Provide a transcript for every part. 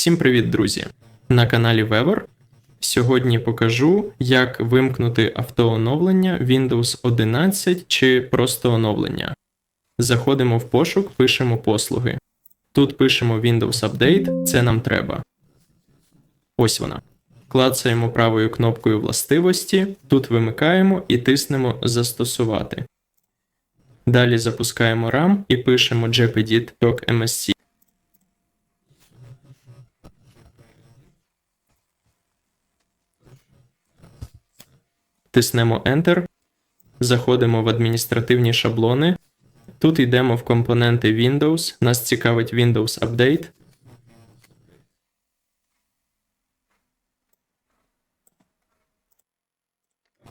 Всім привіт, друзі! На каналі Wever. Сьогодні покажу, як вимкнути автооновлення Windows 11 чи просто оновлення. Заходимо в пошук, пишемо послуги. Тут пишемо Windows Update, це нам треба. Ось вона. Клацаємо правою кнопкою властивості, тут вимикаємо і тиснемо Застосувати. Далі запускаємо RAM і пишемо gpedit MSC. Тиснемо Enter, заходимо в адміністративні шаблони. Тут йдемо в компоненти Windows. Нас цікавить Windows Update.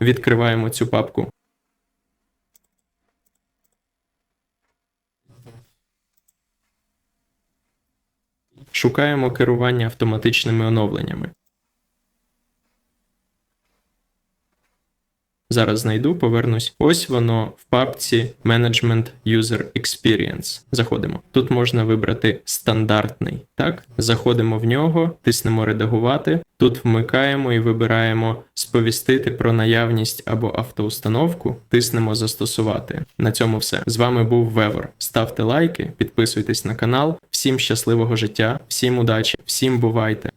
Відкриваємо цю папку. Шукаємо керування автоматичними оновленнями. Зараз знайду, повернусь. Ось воно в папці Management User Experience. Заходимо. Тут можна вибрати стандартний. Так, заходимо в нього, тиснемо редагувати. Тут вмикаємо і вибираємо сповістити про наявність або автоустановку. Тиснемо застосувати. На цьому все. З вами був Вевер. Ставте лайки, підписуйтесь на канал. Всім щасливого життя, всім удачі, всім бувайте!